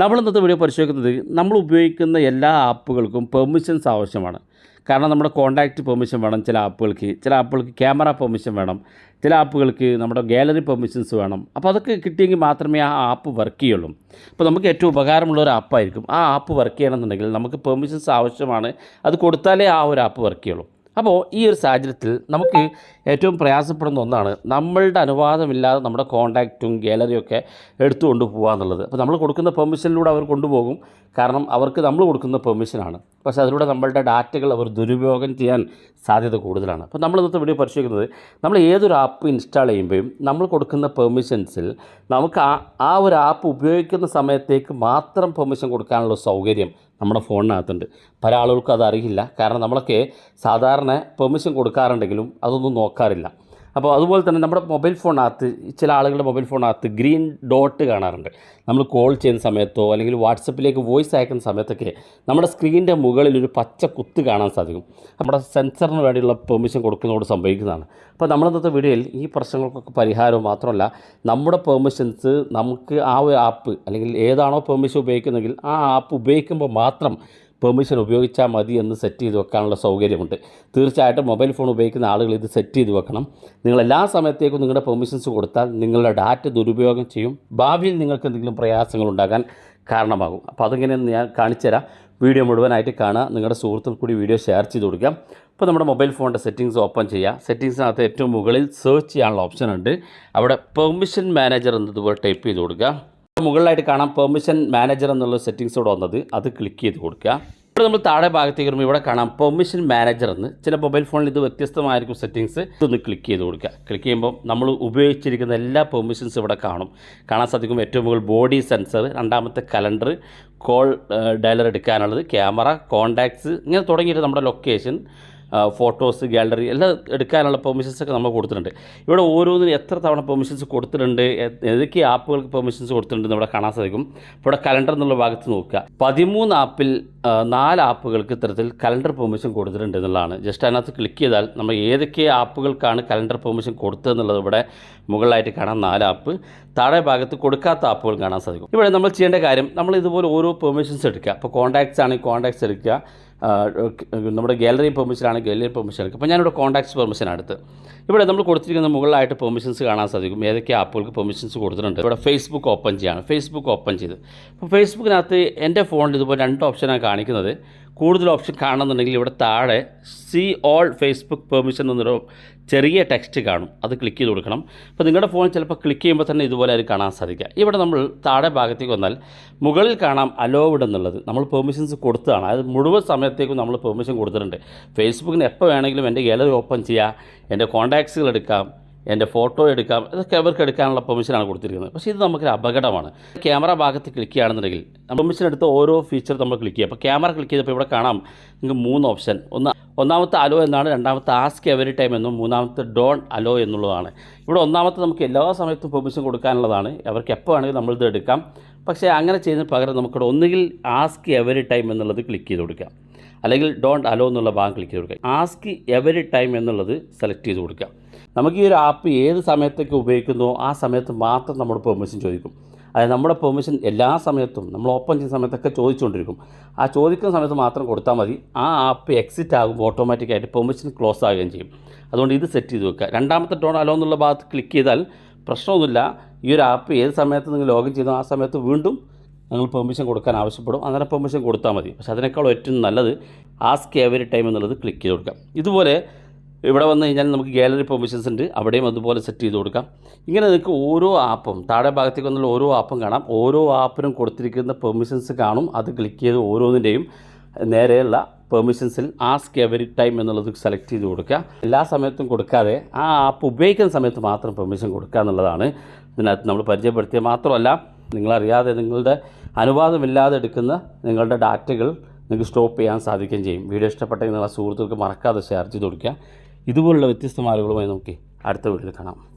നമ്മൾ ഇന്നത്തെ വീഡിയോ പരിശോധിക്കുന്നത് നമ്മൾ ഉപയോഗിക്കുന്ന എല്ലാ ആപ്പുകൾക്കും പെർമിഷൻസ് ആവശ്യമാണ്. കാരണം നമ്മുടെ കോൺടാക്റ്റ് പെർമിഷൻ വേണം ചില ആപ്പുകൾക്ക്. ചില ആപ്പുകൾക്ക് ക്യാമറ പെർമിഷൻ വേണം. ചില ആപ്പുകൾക്ക് നമ്മുടെ ഗാലറി പെർമിഷൻസ് വേണം. അപ്പോൾ അതൊക്കെ കിട്ടിയെങ്കിൽ മാത്രമേ ആ ആപ്പ് വർക്ക് ചെയ്യുള്ളൂ. അപ്പോൾ നമുക്ക് ഏറ്റവും ഉപകാരമുള്ള ഒരു ആപ്പായിരിക്കും ആ ആപ്പ് വർക്ക് ചെയ്യണമെന്നുണ്ടെങ്കിൽ നമുക്ക് പെർമിഷൻസ് ആവശ്യമാണ്. അത് കൊടുത്താലേ ആ ഒരു ആപ്പ് വർക്ക് ചെയ്യുള്ളൂ. അപ്പോൾ ഈ ഒരു സാഹചര്യത്തിൽ നമുക്ക് ഏറ്റവും പ്രയാസപ്പെടുന്ന ഒന്നാണ് നമ്മളുടെ അനുവാദമില്ലാതെ നമ്മുടെ കോണ്ടാക്റ്റും ഗാലറിയൊക്കെ എടുത്തു എടുത്തുകൊണ്ട് പോകുക എന്നുള്ളത്. അപ്പോൾ നമ്മൾ കൊടുക്കുന്ന പെർമിഷനിലൂടെ അവർ കൊണ്ടുപോകും. കാരണം അവർക്ക് നമ്മൾ കൊടുക്കുന്ന പെർമിഷനാണ്. പക്ഷേ അതിലൂടെ നമ്മളുടെ ഡാറ്റകൾ അവർ ദുരുപയോഗം ചെയ്യാൻ സാധ്യത കൂടുതലാണ്. അപ്പോൾ നമ്മൾ ഇന്നത്തെ വീഡിയോ പരിശോധിക്കുന്നത് നമ്മൾ ഏതൊരു ആപ്പ് ഇൻസ്റ്റാൾ ചെയ്യുമ്പോഴും നമ്മൾ കൊടുക്കുന്ന പെർമിഷൻസിൽ നമുക്ക് ആ ആ ഒരു ആപ്പ് ഉപയോഗിക്കുന്ന സമയത്തേക്ക് മാത്രം പെർമിഷൻ കൊടുക്കാനുള്ള സൗകര്യം നമ്മുടെ ഫോണിനകത്തുണ്ട്. പല ആളുകൾക്കും അതറിയില്ല കാരണം നമ്മളൊക്കെ സാധാരണ പെർമിഷൻ കൊടുക്കാറുണ്ടെങ്കിലും അതൊന്നും നോക്കാറില്ല. അപ്പോൾ അതുപോലെ തന്നെ നമ്മുടെ മൊബൈൽ ഫോണിനകത്ത് ചില ആളുകളുടെ മൊബൈൽ ഫോണിനകത്ത് ഗ്രീൻ ഡോട്ട് കാണാറുണ്ട്. നമ്മൾ കോൾ ചെയ്യുന്ന സമയത്തോ അല്ലെങ്കിൽ വാട്സപ്പിലേക്ക് വോയിസ് അയക്കുന്ന സമയത്തൊക്കെ നമ്മുടെ സ്ക്രീനിന്റെ മുകളിൽ ഒരു പച്ച കുത്ത് കാണാൻ സാധിക്കും. നമ്മുടെ സെൻസറിന് വേണ്ടിയുള്ള പെർമിഷൻ കൊടുക്കുന്നതോട് സംഭവിക്കുന്നതാണ്. അപ്പോൾ നമ്മളിന്നത്തെ വീഡിയോയിൽ ഈ പ്രശ്നങ്ങൾക്കൊക്കെ പരിഹാരവും മാത്രമല്ല നമ്മുടെ പെർമിഷൻസ് നമുക്ക് ആ ഒരു ആപ്പ് അല്ലെങ്കിൽ ഏതാണോ പെർമിഷൻ ഉപയോഗിക്കുന്നതെങ്കിൽ ആ ആപ്പ് ഉപയോഗിക്കുമ്പോൾ മാത്രം പെർമിഷൻ ഉപയോഗിച്ചാൽ മതി എന്ന് സെറ്റ് ചെയ്ത് വെക്കാനുള്ള സൗകര്യമുണ്ട്. തീർച്ചയായിട്ടും മൊബൈൽ ഫോൺ ഉപയോഗിക്കുന്ന ആളുകൾ ഇത് സെറ്റ് ചെയ്ത് വെക്കണം. നിങ്ങൾ എല്ലാ സമയത്തേക്കും നിങ്ങളുടെ പെർമിഷൻസ് കൊടുത്താൽ നിങ്ങളുടെ ഡാറ്റ ദുരുപയോഗം ചെയ്യും. ഭാവിയിൽ നിങ്ങൾക്ക് എന്തെങ്കിലും പ്രയാസങ്ങൾ ഉണ്ടാകാൻ കാരണമാകും. അപ്പോൾ അതെങ്ങനെയെന്ന് ഞാൻ കാണിച്ചുതരാം വീഡിയോ മുഴുവനായിട്ട് കാണുക. നിങ്ങളുടെ സുഹൃത്തുക്കൾ കൂടി വീഡിയോ ഷെയർ ചെയ്ത് കൊടുക്കാം. അപ്പോൾ നമ്മുടെ മൊബൈൽ ഫോണിന്റെ സെറ്റിങ്സ് ഓപ്പൺ ചെയ്യുക. സെറ്റിങ്സിനകത്ത് ഏറ്റവും മുകളിൽ സെർച്ച് ചെയ്യാനുള്ള ഓപ്ഷൻ ഉണ്ട്. അവിടെ പെർമിഷൻ മാനേജർ എന്നതുപോലെ ടൈപ്പ് ചെയ്ത് കൊടുക്കുക. മുകളിലായിട്ട് കാണാം പെർമിഷൻ മാനേജർ എന്നുള്ള സെറ്റിങ്സ് ഇവിടെ വന്നത്. അത് ക്ലിക്ക് ചെയ്ത് കൊടുക്കുക. ഇവിടെ നമ്മൾ താഴെ ഭാഗത്തേക്ക് വരുമ്പോൾ ഇവിടെ കാണാം പെർമിഷൻ മാനേജർ എന്ന്. ചില മൊബൈൽ ഫോണിൽ ഇത് വ്യത്യസ്തമായിരിക്കും സെറ്റിങ്സ് ഇതൊന്ന് ക്ലിക്ക് ചെയ്ത് കൊടുക്കുക. ക്ലിക്ക് ചെയ്യുമ്പോൾ നമ്മൾ ഉപയോഗിച്ചിരിക്കുന്ന എല്ലാ പെർമിഷൻസ് ഇവിടെ കാണും. കാണാൻ സാധിക്കും ഏറ്റവും മുകളിൽ ബോഡി സെൻസർ രണ്ടാമത്തെ കലണ്ടർ കോൾ ഡയലർ എടുക്കാനുള്ളത് ക്യാമറ കോണ്ടാക്ട്സ് ഇങ്ങനെ തുടങ്ങിയിട്ട് നമ്മുടെ ലൊക്കേഷൻ ഫോട്ടോസ് ഗാലറി എല്ലാം എടുക്കാനുള്ള പെർമിഷൻസ് ഒക്കെ നമ്മൾ കൊടുത്തിട്ടുണ്ട്. ഇവിടെ ഓരോന്നിനും എത്ര തവണ പെർമിഷൻസ് കൊടുത്തിട്ടുണ്ട് ഏതൊക്കെ ആപ്പുകൾക്ക് പെർമിഷൻസ് കൊടുത്തിട്ടുണ്ട് ഇവിടെ കാണാൻ സാധിക്കും. ഇവിടെ കലണ്ടർ എന്നുള്ള ഭാഗത്ത് നോക്കുക. പതിമൂന്ന് ആപ്പിൽ നാല് ആപ്പുകൾക്ക് ഇത്തരത്തിൽ കലണ്ടർ പെർമിഷൻ കൊടുത്തിട്ടുണ്ട് എന്നുള്ളതാണ്. ജസ്റ്റ് അതിനകത്ത് ക്ലിക്ക് ചെയ്താൽ നമ്മൾ ഏതൊക്കെ ആപ്പുകൾക്കാണ് കലണ്ടർ പെർമിഷൻ കൊടുത്തതെന്നുള്ളത് ഇവിടെ മുകളിലായിട്ട് കാണാം. നാല് ആപ്പ് താഴെ ഭാഗത്ത് കൊടുക്കാത്ത ആപ്പുകൾ കാണാൻ സാധിക്കും. ഇവിടെ നമ്മൾ ചെയ്യേണ്ട കാര്യം നമ്മൾ ഇതുപോലെ ഓരോ പെർമിഷൻസ് എടുക്കുക. അപ്പോൾ കോൺടാക്ട്സ് ആണെങ്കിൽ കോൺടാക്ട്സ് എടുക്കുക. നമ്മുടെ ഗാലറി പെർമിഷനാണ് ഗാലറി പെർമിഷൻ എടുക്കുക. അപ്പോൾ ഞാനിവിടെ കോൺടാക്ട്സ് പെർമിഷൻ എടുത്ത് ഇവിടെ നമ്മൾ കൊടുത്തിരിക്കുന്ന മുകളിലായിട്ട് പെർമിഷൻസ് കാണാൻ സാധിക്കും. ഏതൊക്കെ ആപ്പുകൾക്ക് പെർമിഷൻസ് കൊടുത്തിട്ടുണ്ട്. ഇവിടെ ഫേസ്ബുക്ക് ഓപ്പൺ ചെയ്യാണ്. ഫേസ്ബുക്ക് ഓപ്പൺ ചെയ്ത്. അപ്പോൾ ഫേസ്ബുക്കിനകത്ത് എന്റെ ഫോണിൽ ഇതുപോലെ രണ്ട് ഓപ്ഷനാണ് കാണിക്കുന്നത്. കൂടുതൽ ഓപ്ഷൻ കാണുന്നുണ്ടെങ്കിൽ ഇവിടെ താഴെ സി ഓൾ ഫേസ്ബുക്ക് പെർമിഷൻ എന്നൊരു ചെറിയ ടെക്സ്റ്റ് കാണും. അത് ക്ലിക്ക് ചെയ്ത് കൊടുക്കണം. അപ്പോൾ നിങ്ങളുടെ ഫോൺ ചിലപ്പോൾ ക്ലിക്ക് ചെയ്യുമ്പോൾ തന്നെ ഇതുപോലെ അത് കാണാൻ സാധിക്കുക. ഇവിടെ നമ്മൾ താഴെ ഭാഗത്തേക്ക് വന്നാൽ മുകളിൽ കാണാം അലോവ്ഡ് എന്നുള്ളത്. നമ്മൾ പെർമിഷൻസ് കൊടുത്തതാണ്. അത് മുഴുവൻ സമയത്തേക്കും നമ്മൾ പെർമിഷൻ കൊടുത്തിട്ടുണ്ട്. ഫേസ്ബുക്കിന് എപ്പോൾ വേണമെങ്കിലും എന്റെ ഗാലറി ഓപ്പൺ ചെയ്യാം. എന്റെ കോൺടാക്ട്സുകൾ എടുക്കാം. എന്റെ ഫോട്ടോ എടുക്കാം ഇതൊക്കെ അവർക്ക് എടുക്കാനുള്ള പെർമിഷനാണ് കൊടുത്തിരിക്കുന്നത്. പക്ഷേ ഇത് നമുക്കൊരു അപകടമാണ്. ക്യാമറ ഭാഗത്ത് ക്ലിക്ക് ചെയ്യുകയാണെന്നുണ്ടെങ്കിൽ പെർമിഷൻ എടുത്ത ഓരോ ഫീച്ചർ നമ്മൾ ക്ലിക്ക് ചെയ്യുക. അപ്പോൾ ക്യാമറ ക്ലിക്ക് ചെയ്തപ്പോൾ ഇവിടെ കാണാം നിങ്ങൾക്ക് മൂന്ന് ഓപ്ഷൻ ഒന്ന് ഒന്നാമത്തെ അലോ എന്നാണ് രണ്ടാമത്തെ ആസ്ക് എവറി ടൈം എന്നും മൂന്നാമത്തെ ഡോൺ അലോ എന്നുള്ളതാണ്. ഇവിടെ ഒന്നാമത്തെ നമുക്ക് എല്ലാ സമയത്തും പെർമിഷൻ കൊടുക്കാനുള്ളതാണ്. അവർക്ക് എപ്പോൾ വേണമെങ്കിൽ നമ്മളിത് എടുക്കാം. പക്ഷേ അങ്ങനെ ചെയ്യുന്ന പകരം നമുക്കിവിടെ ഒന്നുകിൽ ആസ്ക് എവറി ടൈം എന്നുള്ളത് ക്ലിക്ക് ചെയ്ത് കൊടുക്കാം അല്ലെങ്കിൽ ഡോണ്ട് അലോ എന്നുള്ള ഭാഗം ക്ലിക്ക് ചെയ്ത് കൊടുക്കുക. ആസ്ക് എവറി ടൈം എന്നുള്ളത് സെലക്ട് ചെയ്ത് കൊടുക്കുക. നമുക്ക് ഈ ഒരു ആപ്പ് ഏത് സമയത്തൊക്കെ ഉപയോഗിക്കുന്നോ ആ സമയത്ത് മാത്രം നമ്മൾ പെർമിഷൻ ചോദിക്കും. അതായത് നമ്മുടെ പെർമിഷൻ എല്ലാ സമയത്തും നമ്മൾ ഓപ്പൺ ചെയ്യുന്ന സമയത്തൊക്കെ ചോദിച്ചുകൊണ്ടിരിക്കും. ആ ചോദിക്കുന്ന സമയത്ത് മാത്രം കൊടുത്താൽ മതി. ആ ആപ്പ് എക്സിറ്റ് ആകുമ്പോൾ ഓട്ടോമാറ്റിക്കായിട്ട് പെർമിഷൻ ക്ലോസ് ആകുകയും ചെയ്യും. അതുകൊണ്ട് ഇത് സെറ്റ് ചെയ്ത് വെക്കുക. രണ്ടാമത്തെ ടോൺ അലോ എന്നുള്ള ഭാഗത്ത് ക്ലിക്ക് ചെയ്താൽ പ്രശ്നമൊന്നുമില്ല. ഈ ഒരു ആപ്പ് ഏത് സമയത്ത് നിങ്ങൾ ലോഗിൻ ചെയ്യുന്നു ആ സമയത്ത് വീണ്ടും നിങ്ങൾ പെർമിഷൻ കൊടുക്കാൻ ആവശ്യപ്പെടും. അങ്ങനെ പെർമിഷൻ കൊടുത്താൽ മതി. പക്ഷേ അതിനേക്കാൾ ഏറ്റവും നല്ലത് ആസ്ക് എവരി ടൈം എന്നുള്ളത് ക്ലിക്ക് ചെയ്ത് കൊടുക്കാം ഇതുപോലെ ഇവിടെ വന്നു കഴിഞ്ഞാൽ നമുക്ക് ഗാലറി പെർമിഷൻസ് ഉണ്ട്. അവിടെയും അതുപോലെ സെറ്റ് ചെയ്ത് കൊടുക്കാം. ഇങ്ങനെ നിങ്ങൾക്ക് ഓരോ ആപ്പും താഴെ ഭാഗത്തേക്ക് വന്നുള്ള ഓരോ ആപ്പും കാണാം. ഓരോ ആപ്പിനും കൊടുത്തിരിക്കുന്ന പെർമിഷൻസ് കാണും. അത് ക്ലിക്ക് ചെയ്ത് ഓരോന്നിന്റെയും നേരെയുള്ള പെർമിഷൻസിൽ ആസ്ക് എവരി ടൈം എന്നുള്ളത് സെലക്ട് ചെയ്ത് കൊടുക്കുക. എല്ലാ സമയത്തും കൊടുക്കാതെ ആ ആപ്പ് ഉപയോഗിക്കുന്ന സമയത്ത് മാത്രം പെർമിഷൻ കൊടുക്കുക എന്നുള്ളതാണ്. ഇതിനകത്ത് നമ്മൾ പരിചയപ്പെടുത്തിയ മാത്രമല്ല നിങ്ങളറിയാതെ നിങ്ങളുടെ അനുവാദമില്ലാതെ എടുക്കുന്ന നിങ്ങളുടെ ഡാറ്റകൾ നിങ്ങൾക്ക് സ്റ്റോപ്പ് ചെയ്യാൻ സാധിക്കുകയും ചെയ്യും. വീഡിയോ ഇഷ്ടപ്പെട്ടെങ്കിൽ നിങ്ങളുടെ സുഹൃത്തുക്കൾക്ക് മറക്കാതെ ഷെയർ ചെയ്ത് കൊടുക്കുക. ഇതുപോലുള്ള വ്യത്യസ്തമായ ആളുകളുമായി നമുക്ക് അടുത്ത വീഡിയോയിൽ കാണാം.